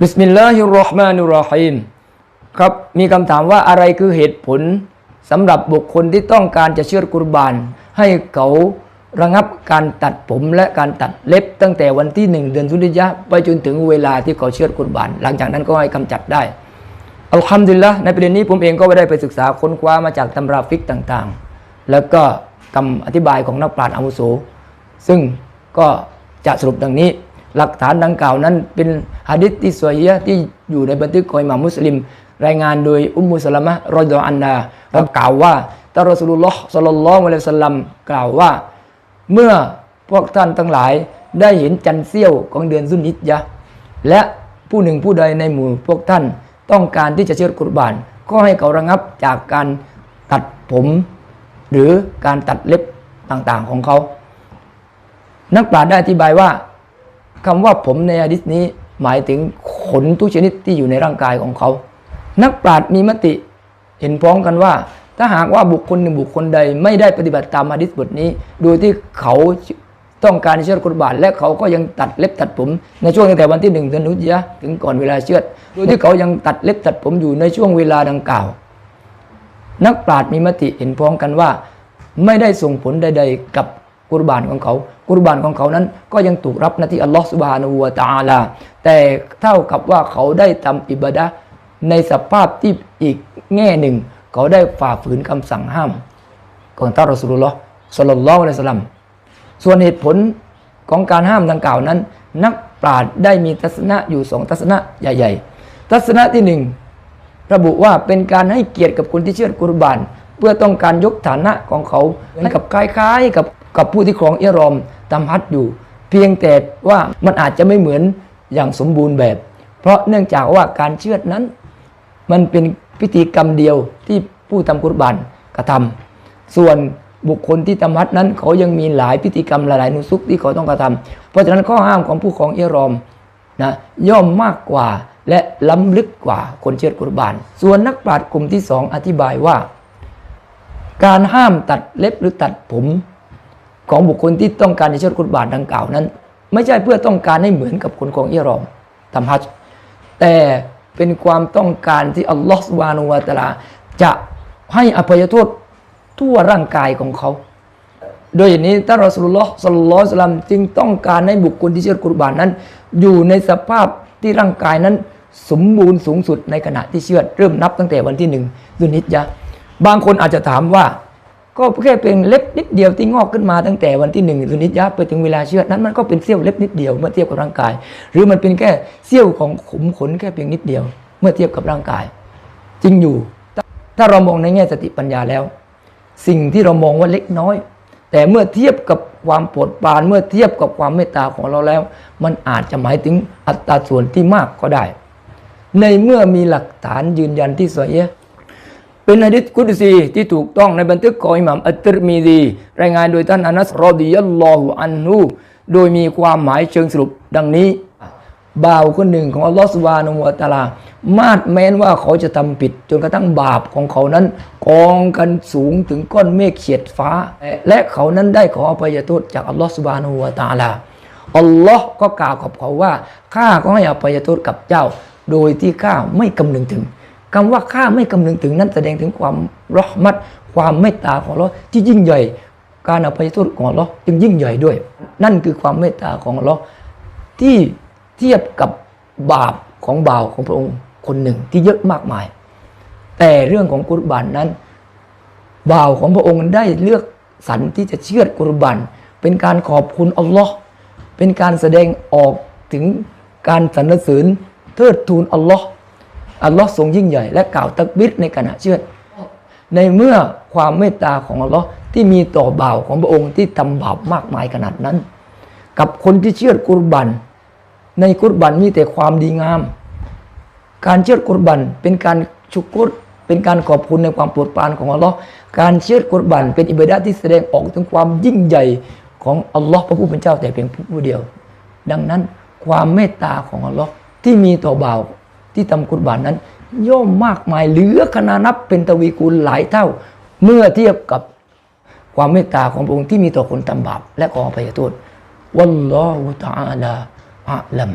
บิสมิลลาฮิรราะห์มานุรเราะฮีมครับมีคำถามว่าอะไรคือเหตุผลสำหรับบุคคลที่ต้องการจะเชื่อกุรบาน ให้เขาระงับการตัดผมและการตัดเล็บ ตั้งแต่วันที่หนึ่งเดือนสุนิยะไปจนถึงเวลาที่เขาเชื่อกุรบาน หลังจากนั้นก็ให้กำจัดได้อัลฮัมดุลิลละในประเด็นนี้ผมเองก็ได้ไปศึกษาค้นคว้ามาจากตำราฟิกต่างๆ แล้วก็คำอธิบายของนักปราชญ์อาวุโสซึ่งก็จะสรุปดังนี้ หลักฐานดังกล่าวนั้นเป็นฮะดิษที่สวยเยะที่อยู่ในบันทึกของอิหม่ามมุสลิม รายงานโดยอุมมุสลามะรอดออันดาและกล่าวว่าตารอสุลลอฮ์สลลลอฮุอะลัยฮิสลัมกล่าวว่า เมื่อพวกท่านทั้งหลายได้เห็นจันเสี้ยวของเดือนซุนนิจยะและผู้หนึ่งผู้ใดในหมู่พวกท่านต้องการที่จะเชื่อกุรบาน ก็ให้เขาระงับจากการตัดผม หรือการตัดเล็บต่างๆของเขา นักปราชญ์ได้อธิบายว่า คำว่าผมในอะดิษนี้หมายถึงขนทุกชนิดที่อยู่ในร่างกายของเขา นักปราชญ์มีมติเห็นพ้องกันว่า ถ้าหากว่าบุคคลหนึ่งบุคคลใดไม่ได้ปฏิบัติตามอะดิษบทนี้ โดยที่เขาต้องการเชื่อกุรบานและเขาก็ยังตัดเล็บตัดผม ในช่วงตั้งแต่วันที่หนึ่งเดือนนุยะถึงก่อนเวลาเชือด โดยที่เขายังตัดเล็บตัดผมอยู่ในช่วงเวลาดังกล่าว นักปราชญ์มีมติเห็นพ้องกันว่า ไม่ได้ส่งผลใด ๆ กับ กุรบานของเขา กุรบานของเขานั้น ก็ยังถูกรับหน้าที่อัลลอฮฺสุบฮานูวตาลา แต่เท่ากับว่าเขาได้ทำอิบาดะในสภาพที่อีกแง่หนึ่ง เขาได้ฝ่าฝืนคำสั่งห้ามของท่านรอสุลลอฮ์สลลัลลอฮุอะลัยสลลัมส่วนเหตุผลของการห้ามดังกล่าวนั้น นักปราชญ์ได้มีทัศนะอยู่สองทัศนะใหญ่ ๆ ทัศนะที่หนึ่งระบุว่าเป็นการให้เกียรติกับคนที่เชื่อกุรบาน เพื่อต้องการยกฐานะของเขาเหมือนกับคล้ายๆกับ กับผู้ที่ครองเอรอมตามฮัดอยู่ เพียงแต่ว่ามันอาจจะไม่เหมือนอย่างสมบูรณ์แบบ เพราะเนื่องจากว่าการเชื่อดนั้น มันเป็นพิธีกรรมเดียวที่ผู้ทำกุรบานกระทำส่วนบุคคลที่ทำฮัดนั้น เขายังมีหลายพิธีกรรมหลายๆนุสุกที่เขาต้องกระทำเพราะฉะนั้นข้อห้ามของผู้ของเอรอมนะย่อมมากกว่าและล้ำลึกกว่าคนเชื่อกุรบาน ส่วนนักปราชญ์กลุ่มที่สองอธิบายว่า การห้ามตัดเล็บหรือตัดผม ของบุคคลที่ต้องการจะเชื่อกุรบานดังกล่าวนั้น ไม่ใช่เพื่อต้องการให้เหมือนกับคนของเอรอมทำฮัจญ์แต่เป็นความต้องการที่อัลลอฮฺสุบานุวาตะอาลา จะให้อภัยโทษทั่วร่างกายของเขา โดยอย่างนี้ท่านรอสุลลอฮ์สัลลัลลอสลัมจึงต้องการให้บุคคลที่เชื่อกุรบานนั้น อยู่ในสภาพที่ร่างกายนั้น สมบูรณ์สูงสุดในขณะที่เชื่อเริ่มนับตั้งแต่วันที่หนึ่งดุนิจยะบางคนอาจจะถามว่า ก็แค่เป็นเล็บนิดเดียวที่งอกขึ้นมาตั้งแต่วันที่หนึ่งดุนิจยะไปถึงเวลาเชื่อดนั้นมันก็เป็นเสี้ยวเล็บนิดเดียวเมื่อเทียบกับร่างกาย หรือมันเป็นแค่เสี้ยวของขุมขนแค่เพียงนิดเดียว เมื่อเทียบกับร่างกาย จริงอยู่ ถ้าเรามองในแง่สติปัญญาแล้ว สิ่งที่เรามองว่าเล็กน้อย แต่เมื่อเทียบกับความโปรดปรานเมื่อเทียบกับความเมตตาของเราแล้ว มันอาจจะหมายถึงอัตราส่วนที่มากก็ได้ ในเมื่อมีหลักฐานยืนยันที่สวย เป็นอะดิษกุดซีที่ถูกต้องในบันทึกของอิหม่ามอัตตรมีดี รายงานโดยท่านอานัสรอดิยัลลอฮุอันฮูโดยมีความหมายเชิงสรุปดังนี้บ่าวคนหนึ่งของอัลลอฮฺสุบานุวะตาลา มาดแม้นว่าเขาจะทำผิด จนกระทั่งบาปของเขานั้น กองกันสูงถึงก้อนเมฆเฉียดฟ้า และเขานั้นได้ขออภัยโทษจากอัลลอฮฺสุบานุวะตาลาอัลลอฮ์ก็กล่าวกับเขาว่าข้าก็ให้อภัยโทษกับเจ้า โดยที่ข้าไม่คำนึงถึง คำว่าข้าไม่คำนึงถึงนั้นแสดงถึงความรอมัดความเมตตาของอัลอที่ยิ่งใหญ่ การอภัยโทษของอัลลอฮ์จึงยิ่งใหญ่ด้วย นั่นคือความเมตตาของอัลอที่เทียบกับบาปของบ่าวของพระองค์คนหนึ่งที่เยอะมากมาย แต่เรื่องของกุรบานนั้น บ่าวของพระองค์ได้เลือกสรรที่จะเชื่อกุรบันเป็นการขอบคุณอัลลอฮ์เป็นการแสดงออกถึงการสรรเสริญเทิดทูนอัลลอฮ์ อัลลอฮ์ทรงยิ่งใหญ่ และกล่าวตักบิรในขณะเชื่อ ในเมื่อความเมตตาของอัลลอฮ์ที่มีต่อบ่าวของพระองค์ที่ทำบาปมากมายขนาดนั้น กับคนที่เชื่อกุรบัน ในกุรบันมีแต่ความดีงาม การเชื่อกุรบันเป็นการชุกรเป็นการขอบคุณในความโปรดปรานของอัลลอฮ์การเชื่อกุรบันเป็นอิบาดะห์ที่แสดงออกถึงความยิ่งใหญ่ของอัลลอฮ์พระผู้เป็นเจ้าแต่เพียงผู้เดียว ดังนั้นความเมตตาของอัลลอฮ์ที่มีต่อบ่าว ที่ทำกุรบานนั้น ย่อมมากมายเหลือขนานับเป็นตวีคูณหลายเท่า เมื่อเทียบกับความเมตตาของพระองค์ที่มีต่อคนทำบาปและขออภัยโทษวัลลอฮุตะอาลาอะลัม